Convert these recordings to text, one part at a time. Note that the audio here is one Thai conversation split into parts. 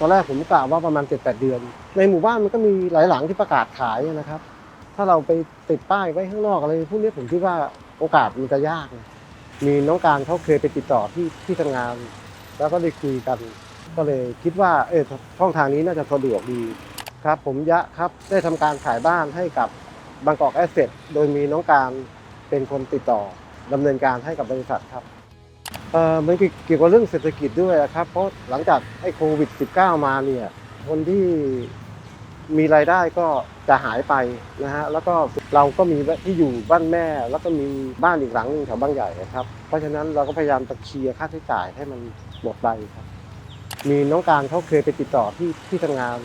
ตอนแรกผมกล่าวว่าประมาณ 7-8 เดือน ในหมู่บ้านมันก็มีหลายหลังที่ประกาศขายนะครับ ถ้าเราไปติดป้ายไว้ข้างนอกอะไรพวกนี้ผมคิดว่าโอกาสมันจะยากนะมีน้องการเขาเคยไปติดต่อที่ที่ทำงาน แล้วก็ได้คุยกัน ก็เลยคิดว่าเออช่องทางนี้น่าจะสะดวกดีครับ ผมยะครับได้ทำการขายบ้านให้กับบางกอกแอสเซทโดยมีน้องการเป็นคนติดต่อดำเนินการให้กับบริษัทครับ เอ่อมันเกี่ยวกับเรื่องเศรษฐกิจด้วยนะครับ เพราะหลังจากไอ้โควิด -19 มาเนี่ยคนที่มีรายได้ก็จะหายไปนะฮะแล้วก็เราก็มีที่อยู่บ้านแม่ แล้วก็มีบ้านอีกหลังหนึงแถวบางใหญ่นะครับ เพราะฉะนั้นเราก็พยายามจะเคียร์ค่าใช้จ่ายให้มันหมดไปครับมีน้องการเขาเคยไปติดต่อที่ที่ทำงาน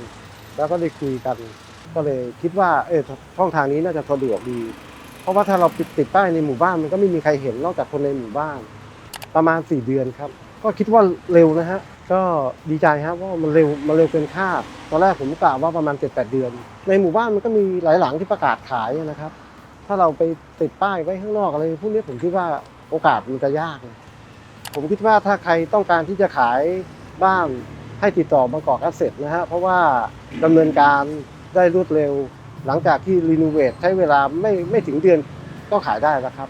แล้วก็ได้คุยกัน ก็เลยคิดว่าเออช่องทางนี้น่าจะสะดวกดี เพราะว่าถ้าเราปิดติดป้ายในหมู่บ้านมันก็ไม่มีใครเห็นนอกจากคนในหมู่บ้าน ประมาณ 4 เดือนครับ ก็คิดว่าเร็วนะฮะก็ดีใจครับว่ามันเร็วมันเร็วเกินคาดตอนแรกผมกล่าวว่าประมาณ 7-8 เดือน ในหมู่บ้านมันก็มีหลายหลังที่ประกาศขายนะครับ ถ้าเราไปติดป้ายไว้ข้างนอกอะไรพวกนี้ผมคิดว่าโอกาสมันจะยาก ผมคิดว่าถ้าใครต้องการที่จะขายบ้านให้ติดต่อบางกอกแอสเซทนะฮะเพราะว่าดำเนินการได้รวดเร็ว หลังจากที่รีโนเวทใช้เวลาไม่ไม่ถึงเดือนก็ขายได้แล้วครับ